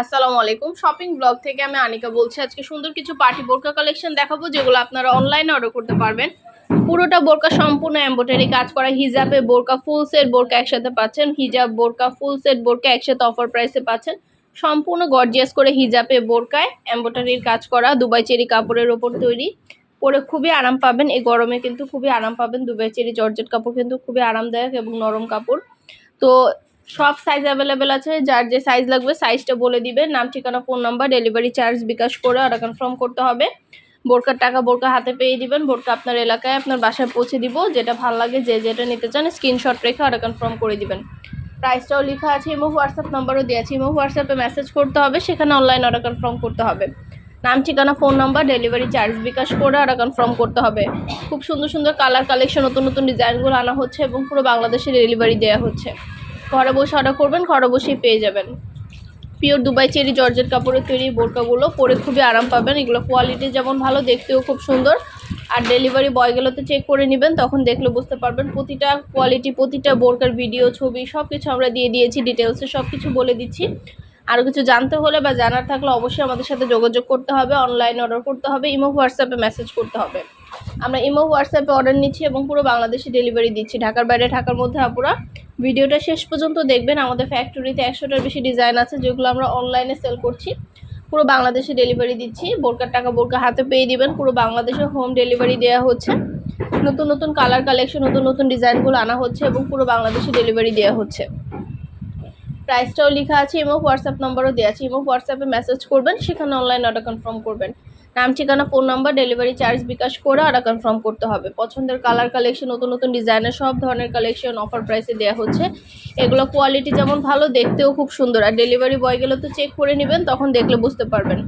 আসসালামু আলাইকুম। Shopping blog থেকে আমি আনিকা বলছি, আজকে সুন্দর কিছু পার্টি বোরকা কালেকশন দেখাবো, যেগুলো আপনারা অনলাইনে অর্ডার করতে পারবেন। পুরোটা বোরকা সম্পূর্ণ এম্ব্রয়ডারি কাজ করা, হিজাবে বোরকা ফুল সেট বোরকা একসাথে পাচ্ছেন। হিজাব বোরকা ফুল সেট বোরকা একসাথে অফার প্রাইসে পাচ্ছেন। সম্পূর্ণ গর্জিয়াস করে হিজাবে বোরকায় এম্ব্রয়ডারির কাজ করা, দুবাই চেরি কাপড়ের ওপর তৈরি। পরে খুবই আরাম পাবেন, এই গরমে কিন্তু খুবই আরাম পাবেন। দুবাই চেরি জর্জেট কাপড় কিন্তু খুবই আরামদায়ক এবং নরম কাপড়। তো সব সাইজ অ্যাভেলেবেল আছে, যার যে সাইজ লাগবে সাইজটা বলে দিবেন নাম, ঠিকানা phone number delivery charge bKash করে অর্ডার কনফার্ম করতে হবে। বোরকার টাকা বোরকা হাতে পেয়ে দিবেন। বোরকা আপনার এলাকায়, আপনার বাসায় পৌঁছে দিব। যেটা ভালো লাগে, যে যেটা নিতে চান স্ক্রিনশট রেখে অর্ডার কনফার্ম করে দিবেন। প্রাইসটাও লেখা আছে ইমো হোয়াটসঅ্যাপ নাম্বারও দেওয়া আছে। ইমো হোয়াটসঅ্যাপে মেসেজ করতে হবে, সেখানে অনলাইন অর্ডার কনফার্ম করতে হবে। নাম, ঠিকানা phone number delivery charge bKash করে অর্ডার কনফার্ম করতে হবে। খুব সুন্দর সুন্দর কালার কালেকশন নতুন নতুন ডিজাইনগুলো আনা হচ্ছে এবং পুরো বাংলাদেশে ডেলিভারি দেওয়া হচ্ছে। ঘরে বসে অর্ডার করবেন, ঘরে বসেই পেয়ে যাবেন। পিওর দুবাই চেরি জর্জের কাপড়ের তৈরি বোরকাগুলো পরে খুবই আরাম পাবেন। এগুলো কোয়ালিটি যেমন ভালো, দেখতেও খুব সুন্দর। আর ডেলিভারি বয়গুলোতে চেক করে নেবেন, তখন দেখলে বুঝতে পারবেন। প্রতিটা কোয়ালিটি প্রতিটা বোরকার ভিডিও ছবি সব কিছু আমরা দিয়ে দিয়েছি ডিটেলসে সব কিছু বলে দিচ্ছি। আরও কিছু জানতে হলে বা জানার থাকলে অবশ্যই আমাদের সাথে যোগাযোগ করতে হবে অনলাইন অর্ডার করতে হবে, ইমো হোয়াটসঅ্যাপে মেসেজ করতে হবে। আমরা ইমো, হোয়াটসঅ্যাপে অর্ডার নিচ্ছি এবং পুরো বাংলাদেশে ডেলিভারি দিচ্ছি। ঢাকার বাইরে, ঢাকার মধ্যে আপুরা, ভিডিওটা শেষ পর্যন্ত দেখবেন। আমাদের ফ্যাক্টরিতে একশোটার বেশি ডিজাইন আছে, যেগুলো আমরা অনলাইনে সেল করছি। পুরো বাংলাদেশে ডেলিভারি দিচ্ছি। বোরকার টাকা বোরকা হাতে পেয়ে দিবেন। পুরো বাংলাদেশে হোম ডেলিভারি দেওয়া হচ্ছে। নতুন নতুন কালার কালেকশন নতুন নতুন ডিজাইনগুলো আনা হচ্ছে এবং পুরো বাংলাদেশে ডেলিভারি দেওয়া হচ্ছে। প্রাইসটাও লেখা আছে, ইমো, হোয়াটসঅ্যাপ নাম্বারও দেওয়া আছে। ইমো, হোয়াটসঅ্যাপে মেসেজ করবেন, সেখানে অনলাইন অর্ডার কনফার্ম করবেন। নাম, ঠিকানা phone number delivery charge bKash করে অর্ডার কনফার্ম করতে হবে। পছন্দের কালার কালেকশন নতুন নতুন ডিজাইনের সব ধরনের কালেকশন অফার প্রাইসে দেওয়া হচ্ছে। এগুলো কোয়ালিটি যেমন ভালো, দেখতেও খুব সুন্দর। আর ডেলিভারি বয় গেলে তো চেক করে নেবেন, তখন দেখলে বুঝতে পারবেন।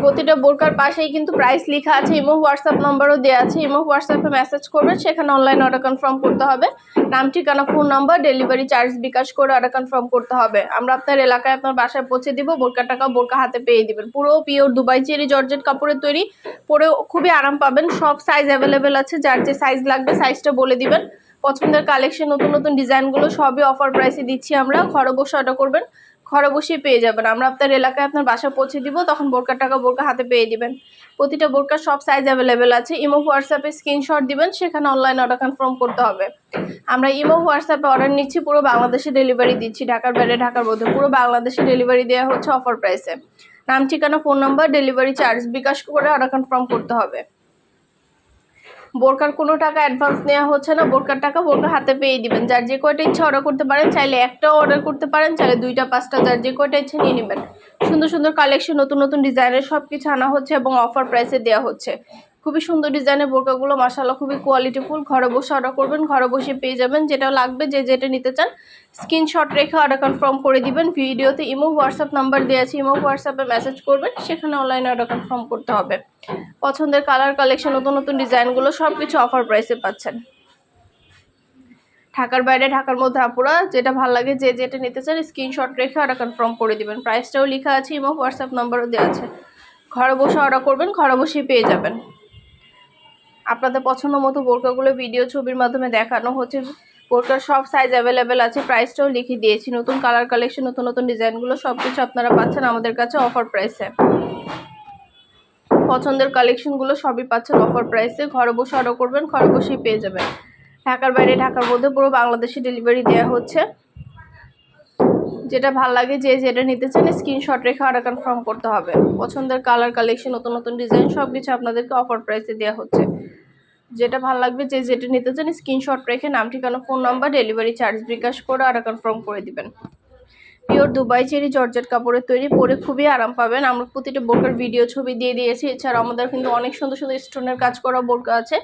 প্রতিটা বোরকার পাশেই কিন্তু প্রাইস লেখা আছে ইমো হোয়াটসঅ্যাপ নাম্বারও দেওয়া আছে ইমো হোয়াটসঅ্যাপে মেসেজ করবেন সেখানে অনলাইন অর্ডার কনফার্ম করতে হবে। নাম, ঠিকানা phone number delivery charge bKash করে অর্ডার কনফার্ম করতে হবে। আমরা আপনার এলাকায় আপনার বাসায় পৌঁছে দিব বোরকা টাকা বোরকা হাতে পেয়ে দিবেন। পুরো পিওর দুবাই চেরি জর্জেট কাপড়ের তৈরি পরে খুবই আরাম পাবেন, সব সাইজ অ্যাভেলেবেল আছে, যার যে সাইজ লাগবে সাইজটা বলে দিবেন। পছন্দের কালেকশন নতুন নতুন ডিজাইনগুলো সবই অফার প্রাইসে দিচ্ছি আমরা, ঘরে বসে অর্ডার করবেন। ঘরে বসেই পেয়ে যাবেন। আমরা আপনার এলাকায় আপনার বাসা পৌঁছে দিব, তখন বোরকার টাকা বোরকা হাতে পেয়ে দিবেন। প্রতিটা বোরকার সব সাইজ অ্যাভেলেবেল আছে। ইমো হোয়াটসঅ্যাপে স্ক্রিনশট দিবেন, সেখানে অনলাইন অর্ডার কনফার্ম করতে হবে। আমরা ইমো হোয়াটসঅ্যাপে অর্ডার নিচ্ছি, পুরো বাংলাদেশে ডেলিভারি দিচ্ছি, ঢাকার বাইরে, ঢাকার মধ্যে। পুরো বাংলাদেশে ডেলিভারি দেওয়া হচ্ছে অফার প্রাইসে নাম, ঠিকানা phone number delivery charge bKash করে অর্ডার কনফার্ম করতে হবে। বোরকার কোনো টাকা অ্যাডভান্স নেওয়া হচ্ছে না। বোরকার টাকা বোরকার হাতে পেয়ে দিবেন। যার যে কয়টা ইচ্ছা অর্ডার করতে পারেন, চাইলে একটাও অর্ডার করতে পারেন, চাইলে দুইটা, পাঁচটা, যার যে কয়টা ইচ্ছা নিয়ে নেবেন। সুন্দর সুন্দর কালেকশন নতুন নতুন ডিজাইনের সব কিছু আনা হচ্ছে এবং অফার প্রাইসে দেওয়া হচ্ছে। খুবই সুন্দর ডিজাইনের বোরকাগুলো মাসাল্লাহ খুবই কোয়ালিটিফুল ঘরে বসে অর্ডার করবেন, ঘরে বসে পেয়ে যাবেন। যেটা লাগবে, যে যেটা নিতে চান স্ক্রিনশট রেখে অর্ডার কনফার্ম করে দিবেন। ভিডিওতে ইমো হোয়াটসঅ্যাপ নাম্বার দেওয়া আছে, ইমো হোয়াটসঅ্যাপে মেসেজ করবেন। সেখানে অনলাইনে অর্ডার কনফার্ম করতে হবে। পছন্দের কালার কালেকশন নতুন নতুন ডিজাইনগুলো সব কিছু অফার প্রাইসে পাচ্ছেন। ঢাকার বাইরে, ঢাকার মধ্যে আপুরা, যেটা ভালো লাগে, যে যেটা নিতে চান স্ক্রিনশট রেখে অর্ডার কনফার্ম করে দিবেন। প্রাইসটাও লেখা আছে এবং হোয়াটসঅ্যাপ নাম্বারও দেওয়া আছে। ঘরে বসে অর্ডার করবেন, ঘরে বসেই পেয়ে যাবেন। আপনাদের পছন্দ মতো বোরকাগুলো ভিডিও ছবির মাধ্যমে দেখানো হচ্ছে। বোরকার সব সাইজ অ্যাভেলেবেল আছে প্রাইসটাও লিখে দিয়েছি। নতুন কালার কালেকশন নতুন নতুন ডিজাইনগুলো সব কিছু আপনারা পাচ্ছেন আমাদের কাছে অফার প্রাইসে পছন্দের কালেকশনগুলো সবই পাচ্ছেন অফার প্রাইসে ঘরে বসে অর্ডার করবেন, ঘরে বসেই পেয়ে যাবেন। ঢাকার বাইরে, ঢাকার মধ্যে পুরো বাংলাদেশে ডেলিভারি দেওয়া হচ্ছে। যেটা ভালো লাগে, যে যেটা নিতে চান স্ক্রিনশট রেখে অর্ডার কনফার্ম করতে হবে। পছন্দের কালার কালেকশন নতুন নতুন ডিজাইন সব কিছু আপনাদেরকে অফার প্রাইসে দেওয়া হচ্ছে। যেটা ভালো লাগবে, যে যেটা নিতে চান স্ক্রিনশট রেখে নাম, ঠিকানা phone number delivery charge bKash করে অর্ডার কনফার্ম করে দিবেন। পিওর দুবাই চেরি জর্জেট কাপড়ের তৈরি, পরে খুবই আরাম পাবেন। আমরা প্রতিটা বোরকার ভিডিও ছবি দিয়ে দিয়েছি। এছাড়া আমাদের কিন্তু অনেক সুন্দর সুন্দর স্টোনের কাজ করা বোরকা আছে।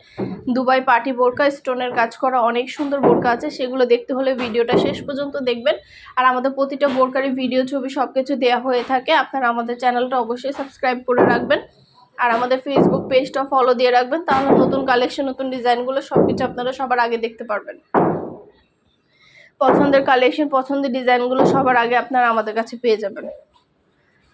দুবাই পার্টি বোরকা, স্টোনের কাজ করা অনেক সুন্দর বোরকা আছে। সেগুলো দেখতে হলে ভিডিওটা শেষ পর্যন্ত দেখবেন। আর আমাদের প্রতিটা বোরকারি ভিডিও ছবি সব কিছু দেওয়া হয়ে থাকে। আপনারা আমাদের চ্যানেলটা অবশ্যই সাবস্ক্রাইব করে রাখবেন। আর আমাদের ফেসবুক পেজটা ফলো দিয়ে রাখবেন। তাহলে নতুন কালেকশন নতুন ডিজাইনগুলো সব কিছু আপনারা সবার আগে দেখতে পারবেন। পছন্দের কালেকশন পছন্দের ডিজাইনগুলো সবার আগে আপনারা আমাদের কাছে পেয়ে যাবেন।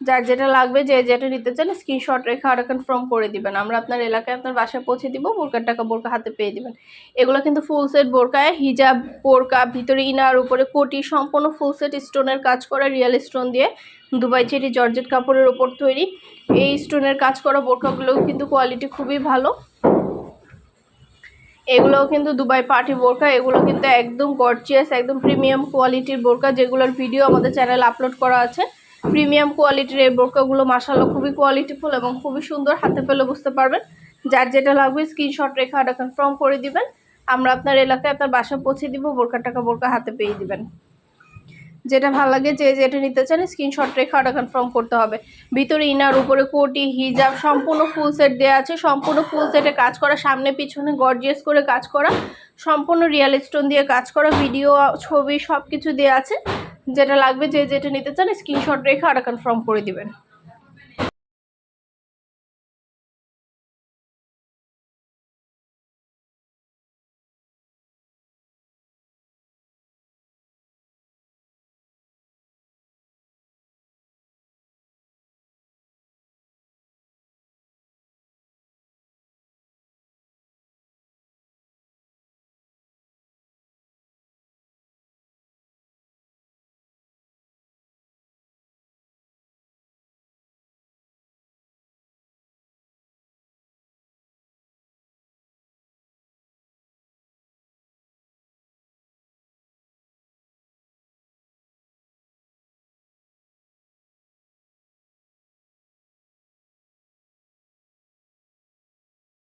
যার যেটা লাগবে, যে যেটা নিতে চান স্ক্রিনশট রেখে আর কনফার্ম করে দিবেন। আমরা আপনার এলাকায় আপনার বাসায় পৌঁছে দিব, বোরকার টাকা বোরকা হাতে পেয়ে দিবেন। এগুলো কিন্তু ফুল সেট বোরকায়, হিজাব, বোরকা, ভিতরে ইনার, উপরে কোটি, সম্পূর্ণ ফুল সেট স্টোনের কাজ করা রিয়েল স্টোন দিয়ে দুবাই চেরি জর্জেট কাপড়ের ওপর তৈরি। এই স্টোনের কাজ করা বোরকাগুলোও কিন্তু কোয়ালিটি খুবই ভালো। এগুলোও কিন্তু দুবাই পার্টি বোরকা, এগুলো কিন্তু একদম গর্জিয়াস একদম প্রিমিয়াম কোয়ালিটির বোরকা, যেগুলোর ভিডিও আমাদের চ্যানেল আপলোড করা আছে। প্রিমিয়াম কোয়ালিটির এই বোরকাগুলো মাসাল্লাহ খুবই কোয়ালিটিফুল এবং খুবই সুন্দর, হাতে পেলে বুঝতে পারবেন। যার যেটা লাগবে স্ক্রিনশট রেখে কনফার্ম করে দিবেন। আমরা আপনার এলাকায় আপনার বাসা পৌঁছে দিব, বোরকার টাকা বোরকা হাতে পেয়ে দিবেন। যেটা ভালো লাগে যে যেটা নিতে চান স্ক্রিনশট রেখে অর্ডার কনফার্ম করতে হবে। ভিতরে ইনার উপরে কোটি হিজাব সম্পূর্ণ ফুল সেট দেওয়া আছে। সম্পূর্ণ ফুল সেটে কাজ করা, সামনে পিছনে গর্জিয়াস করে কাজ করা, সম্পূর্ণ রিয়েল স্টোন দিয়ে কাজ করা ভিডিও ছবি সব কিছু দেওয়া আছে। যেটা লাগবে যে যেটা নিতে চান স্ক্রিনশট রেখে অর্ডার কনফার্ম করে দিবেন।